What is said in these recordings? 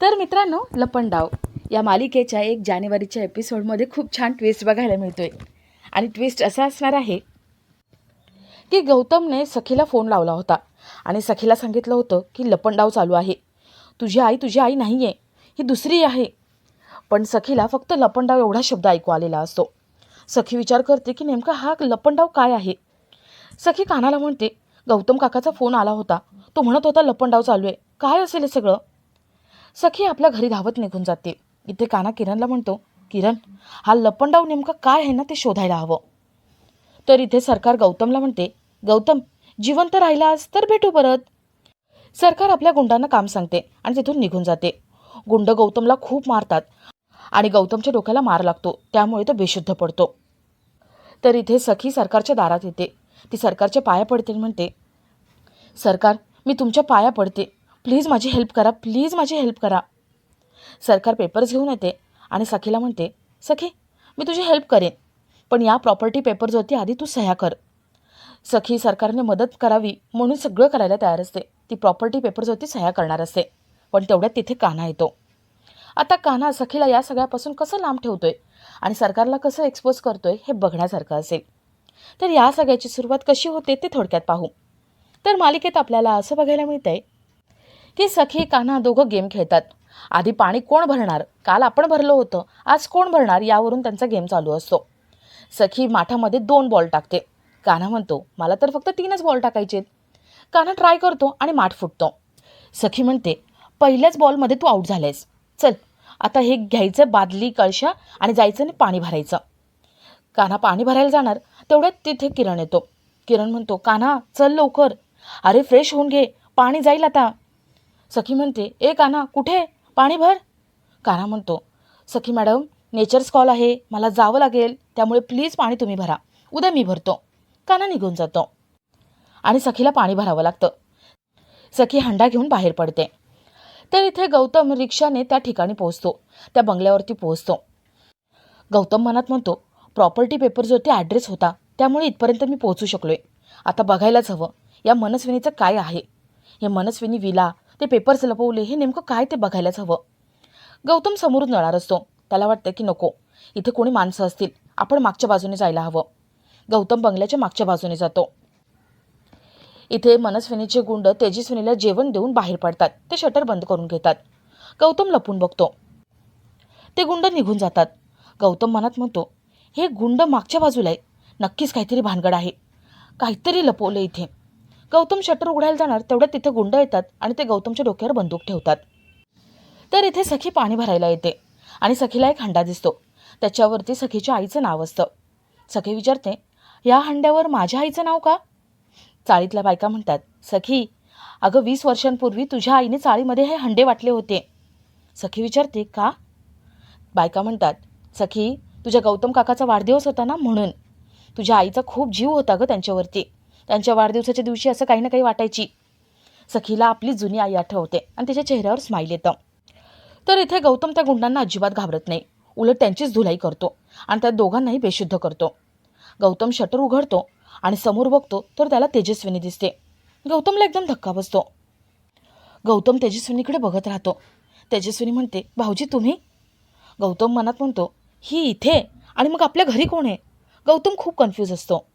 तर मित्रांनो लपंडाव या मालिकेच्या एक जानेवारीच्या एपिसोडमध्ये खूप छान ट्विस्ट बघायला मिळतोय. आणि ट्विस्ट असा असणार आहे की गौतमने सखीला फोन लावला होता आणि सखीला सांगितलं होतं की लपंडाव चालू आहे. तुझी आई तुझी आई नाही आहे ही दुसरी आहे. पण सखीला फक्त लपंडाव एवढा शब्द ऐकू आलेला असतो. सखी विचार करते की नेमका हा लपंडाव काय आहे? सखी कानाला म्हणते गौतम काकाचा फोन आला होता. तो म्हणत होता लपंडाव चालू आहे. काय असेल हे सगळं? सखी आपल्या घरी धावत निघून जाते इथे काना किरणला म्हणतो किरण हा लपंडाव नेमका काय आहे ना ते शोधायला हवं. तर इथे सरकार गौतमला म्हणते गौतम जिवंत राहिलास तर भेटू परत. सरकार आपल्या गुंडांना काम सांगते आणि तिथून निघून जाते. गुंड गौतमला खूप मारतात आणि गौतमच्या डोक्याला मार लागतो त्यामुळे तो बेशुद्ध पडतो. तर इथे सखी सरकारच्या दारात येते. ती सरकारच्या पाया पडते आणि म्हणते सरकार मी तुमच्या पाया पडते. प्लीज माझी हेल्प करा प्लीज माझी हेल्प करा. सरकार पेपर्स घेऊन येते आणि सखीला म्हणते सखी मी तुझी हेल्प करेन पण या प्रॉपर्टी पेपर्सवरती आधी तू सह्या कर. सखी सरकारने मदत करावी म्हणून सगळं करायला तयार असते. ती प्रॉपर्टी पेपर्सवरती सह्या करणार असते पण तेवढ्यात तिथे कान्हा येतो. आता कान्हा सखीला या सगळ्यापासून कसं लांब ठेवतोय आणि सरकारला कसं एक्सपोज करतोय हे बघण्यासारखं असेल. तर या सगळ्याची सुरुवात कशी होते ते थोडक्यात पाहू. तर मालिकेत आपल्याला असं बघायला मिळतंय की सखी कान्हा दोघं गेम खेळतात. आधी पाणी कोण भरणार? काल आपण भरलं होतं. आज कोण भरणार? यावरून त्यांचा गेम चालू असतो. सखी माठामध्ये दोन बॉल टाकते. कान्हा म्हणतो मला तर फक्त तीनच बॉल टाकायचे कान्हा ट्राय करतो आणि माठ फुटतो. सखी म्हणते पहिल्याच बॉलमध्ये तू आऊट झालेस. चल आता हे घ्यायचं बादली कळशा आणि जायचं आणि पाणी भरायचं. कान्हा पाणी भरायला जाणार. तेवढ्यात तिथे किरण येतो. किरण म्हणतो कान्हा चल लवकर. अरे फ्रेश होऊन घे. पाणी जाईल आता. सखी म्हणते ए काना कुठे? पाणी भर. काना म्हणतो सखी मॅडम नेचर्स कॉल आहे. मला जावं लागेल. त्यामुळे प्लीज पाणी तुम्ही भरा. उद्या मी भरतो. काना निघून जातो. आणि सखीला पाणी भरावं लागतं. सखी हंडा घेऊन बाहेर पडते. तर इथे गौतम रिक्षाने त्या ठिकाणी पोहोचतो. त्या बंगल्यावरती पोहोचतो. गौतम मनात म्हणतो प्रॉपर्टी पेपरवरती ॲड्रेस होता. त्यामुळे इथपर्यंत मी पोहोचू शकलो आहे आता बघायलाच हवं. या मनस्विनीचं काय आहे? हे मनस्विनी विला ते पेपर्स लपवले हे नेमकं काय ते बघायलाच हवं. गौतम समोरून जाणार असतो. त्याला वाटतं की नको. इथे कोणी माणसं असतील. आपण मागच्या बाजूने जायला हवं. गौतम बंगल्याच्या मागच्या बाजूने जातो. इथे मनस्विनीचे गुंड तेजस्विनीला जेवण देऊन बाहेर पडतात. ते शटर बंद करून घेतात. गौतम लपून बघतो. ते गुंड निघून जातात. गौतम मनात म्हणतो हे गुंड मागच्या बाजूला आहे. नक्कीच काहीतरी भानगड आहे. काहीतरी लपवलं इथे. गौतम शटर उघडायला जाणार तेवढ्यात तिथे गुंड येतात आणि ते गौतमच्या डोक्यावर बंदूक ठेवतात. तर इथे सखी पाणी भरायला येते आणि सखीला एक हंडा दिसतो. त्याच्यावरती सखीच्या आईचं नाव असतं. सखी विचारते या हंड्यावर माझ्या आईचं नाव का? चाळीतल्या बायका म्हणतात सखी अगं वीस वर्षांपूर्वी तुझ्या आईने चाळीमध्ये हे हंडे वाटले होते. सखी विचारते का? बायका म्हणतात सखी तुझ्या गौतम काकाचा वाढदिवस होता ना म्हणून. तुझ्या आईचा खूप जीव होता गं त्यांच्यावरती. त्यांच्या वाढदिवसाच्या दिवशी असं काही ना काही वाटायची. सखीला आपली जुनी आई आठवते आणि तिच्या चेहऱ्यावर स्माईल येतं. तर इथे गौतम त्या गुंडांना अजिबात घाबरत नाही. उलट त्यांचीच धुलाई करतो आणि त्या दोघांनाही बेशुद्ध करतो. गौतम शटर उघडतो आणि समोर बघतो तर त्याला तेजस्विनी दिसते. गौतमला एकदम धक्का बसतो. गौतम तेजस्विनीकडे बघत राहतो. तेजस्विनी म्हणते भाऊजी तुम्ही? गौतम मनात म्हणतो ही इथे आणि मग आपल्या घरी कोण आहे? गौतम खूप कन्फ्यूज असतो.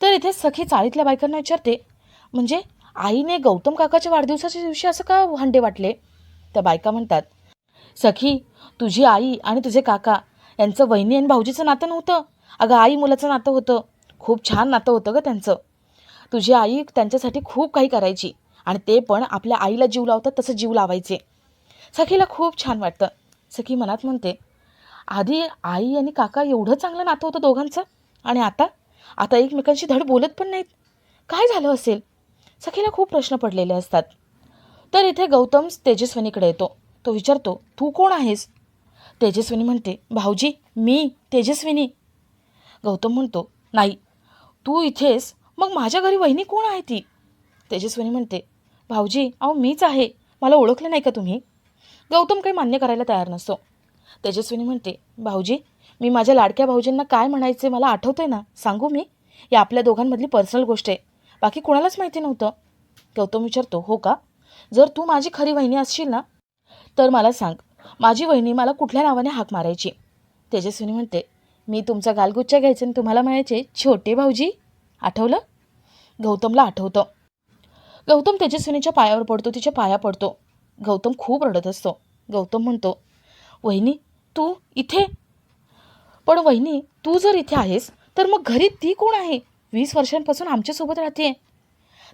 तर इथे सखी चाळीतल्या बायकांना विचारते म्हणजे आईने गौतम काकाच्या वाढदिवसाच्या दिवशी असं का हंडे वाटले? त्या बायका म्हणतात सखी तुझी आई आणि तुझे काका यांचं वहिनी आणि भाऊजीचं नातं नव्हतं. अगं आई मुलाचं नातं होतं. खूप छान नातं होतं गं त्यांचं. तुझी आई त्यांच्यासाठी खूप काही करायची आणि ते पण आपल्या आईला जीव लावतात तसं जीव लावायचे. सखीला खूप छान वाटतं. सखी मनात म्हणते आधी आई आणि काका एवढं चांगलं नातं होतं दोघांचं आणि आता आता एकमेकांशी धड बोलत पण नाहीत. काय झालं असेल? सखीला खूप प्रश्न पडलेले असतात. तर इथे गौतम तेजस्विनीकडे येतो. तो विचारतो तू कोण आहेस? तेजस्विनी म्हणते भाऊजी मी तेजस्विनी. गौतम म्हणतो नाही तू इथेस. मग माझ्या घरी वहिनी कोण आहे ती? तेजस्विनी म्हणते भाऊजी अहो मीच आहे. मला ओळखलं नाही का तुम्ही? गौतम काही मान्य करायला तयार नसतो. तेजस्विनी म्हणते भाऊजी मी माझ्या लाडक्या भाऊजींना काय म्हणायचे मला आठवतं आहे ना? सांगू मी? या आपल्या दोघांमधली पर्सनल गोष्ट आहे. बाकी कोणालाच माहिती नव्हतं. गौतम विचारतो हो का? जर तू माझी खरी वहिनी असशील ना तर मला सांग माझी वहिनी मला कुठल्या नावाने हाक मारायची? तेजस्विनी म्हणते मी तुमचा गालगुच्चा घ्यायचे आणि तुम्हाला म्हणायचे छोटे भाऊजी आठवलं? गौतमला आठवतं. गौतम तेजस्विनीच्या पायावर पडतो तिच्या पाया पडतो. गौतम खूप रडत असतो. गौतम म्हणतो वहिनी तू इथे पण वहिनी तू जर इथे आहेस तर मग घरी ती कोण आहे? वीस वर्षांपासून आमच्यासोबत राहते.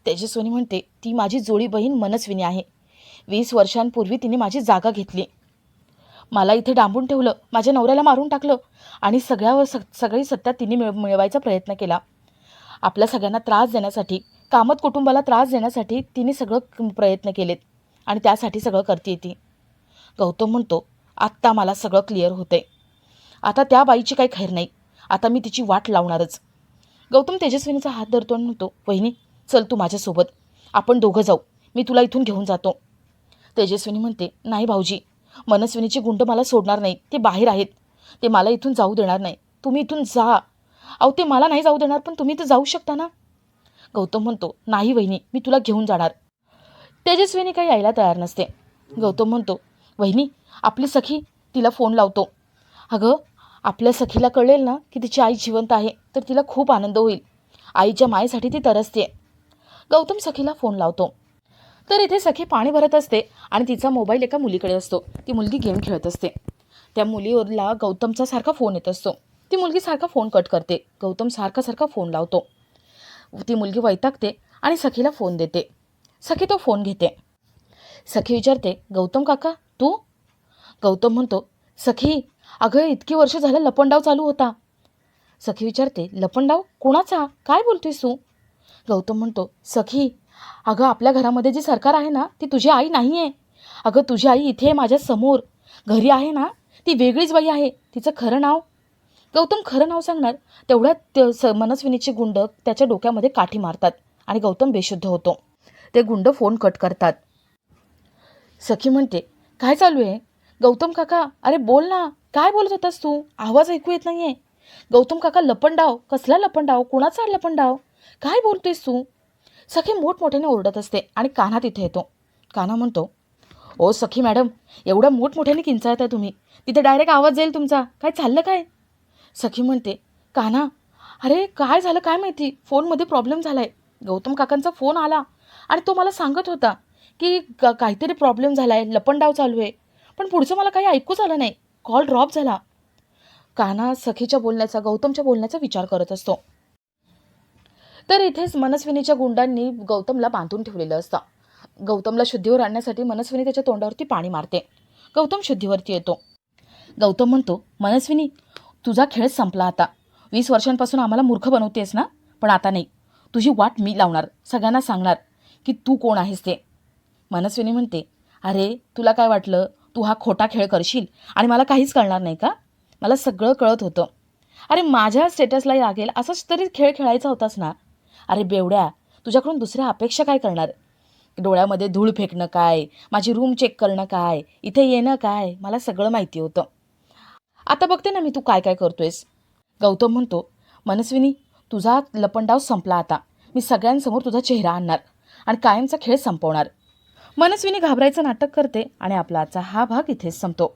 तेजस्विनी म्हणते ती माझी जोडी बहीण मनस्विनी आहे. वीस वर्षांपूर्वी तिने माझी जागा घेतली. मला इथे डांबून ठेवलं माझ्या नवऱ्याला मारून टाकलं आणि सगळ्यावर स सगळी सत्ता तिने मिळ मिळवायचा प्रयत्न केला. आपल्या सगळ्यांना त्रास देण्यासाठी कामत कुटुंबाला त्रास देण्यासाठी तिने सगळं प्रयत्न केलेत आणि त्यासाठी सगळं करते ती. गौतम म्हणतो आत्ता मला सगळं क्लिअर होतंय. आता त्या बाईची काही खैर नाही. आता मी तिची वाट लावणारच. गौतम तेजस्विनीचा हात धरतो आणि म्हणतो वहिनी चल तू माझ्यासोबत. आपण दोघं जाऊ. मी तुला इथून घेऊन जातो. तेजस्विनी म्हणते नाही भाऊजी मनस्विनीची गुंड मला सोडणार नाही. ते बाहेर आहेत. ते मला इथून जाऊ देणार नाही. तुम्ही इथून जा. अहो ते मला नाही जाऊ देणार पण तुम्ही तर जाऊ शकता ना? गौतम म्हणतो नाही वहिनी मी तुला घेऊन जाणार. तेजस्विनी काही यायला तयार नसते. गौतम म्हणतो वहिनी आपली सखी तिला फोन लावतो. अगं आपल्या सखीला कळेल ना की तिची आई जिवंत आहे तर तिला खूप आनंद होईल. आईच्या मायेसाठी ती तरसते. गौतम सखीला फोन लावतो. तर इथे सखी पाणी भरत असते आणि तिचा मोबाईल एका मुलीकडे असतो. ती मुलगी गेम खेळत असते. त्या मुलीवरला गौतमचा सारखा फोन येत असतो. ती मुलगी सारखा फोन कट करते. गौतम सारखा सारखा फोन लावतो. ती मुलगी वैतागते आणि सखीला फोन देते. सखी तो फोन घेते. सखी विचारते गौतम काका तू? गौतम म्हणतो सखी अगं इतकी वर्ष झालं लपंडाव चालू होता. सखी विचारते लपंडाव कोणाचा? काय बोलतोयस तू? गौतम म्हणतो सखी अगं आपल्या घरामध्ये जी सरकार आहे ना ती तुझी आई नाही आहे अगं तुझी आई इथे आहे माझ्यासमोर. घरी आहे ना ती वेगळीच बाई आहे. तिचं खरं नाव? गौतम खरं नाव सांगणार तेवढ्यात ते स मनस्विनीचे गुंड त्याच्या डोक्यामध्ये काठी मारतात आणि गौतम बेशुद्ध होतो. ते गुंड फोन कट करतात. सखी म्हणते काय चालू आहे? गौतम काका अरे बोल ना. काय बोलत होतास तू? आवाज ऐकू येत नाहीये. गौतम काका लपंडाव. कसला लपंडाव? कुणाचा लपंडाव? काय बोलतोयस तू? सखी मोठमोठ्याने ओरडत असते आणि कान्हा तिथे येतो. कान्हा म्हणतो ओ सखी मॅडम एवढं मोठमोठ्याने किंचाळताय तुम्ही. तिथे डायरेक्ट आवाज जाईल तुमचा. काय चाललं काय? सखी म्हणते कान्हा अरे काय झालं काय माहिती? फोनमध्ये प्रॉब्लेम झाला आहे गौतम काकांचा फोन आला आणि तो मला सांगत होता की क- काहीतरी प्रॉब्लेम झाला आहे लपंडाव चालू आहे. पण पुढचं मला काही ऐकूच आलं नाही. कॉल ड्रॉप झाला. कान्हा सखीच्या बोलण्याचा गौतमच्या बोलण्याचा विचार करत असतो. तर इथेच मनस्विनीच्या गुंडांनी गौतमला बांधून ठेवलेलं असतं. गौतमला शुद्धीवर आणण्यासाठी मनस्विनी त्याच्या तोंडावरती पाणी मारते. गौतम शुद्धीवरती येतो. गौतम म्हणतो मनस्विनी तुझा खेळ संपला आता. वीस वर्षांपासून आम्हाला मूर्ख बनवतेस ना? पण आता नाही. तुझी वाट मी लावणार सगळ्यांना सांगणार की तू कोण आहेस ते. मनस्विनी म्हणते अरे तुला काय वाटलं? तू हा खोटा खेळ करशील आणि मला काहीच कळणार नाही का? मला सगळं कळत होतं. अरे माझ्या स्टेटसला लागेल असंच तरी खेळ खेळायचा होतास ना? अरे बेवड्या तुझ्याकडून दुसऱ्या अपेक्षा काय करणार? डोळ्यामध्ये धूळ फेकणं काय? माझी रूम चेक करणं काय? इथे येणं काय? मला सगळं माहिती होतं. आता बघते ना मी तू काय काय करतोयस. गौतम म्हणतो मनस्विनी तुझा लपंडाव संपला आता. मी सगळ्यांसमोर तुझा चेहरा आणणार आणि कायमचा खेळ संपवणार. मनस्विनी घाबरायचं नाटक करते आणि आपला आजचा हा भाग इथेच संपतो.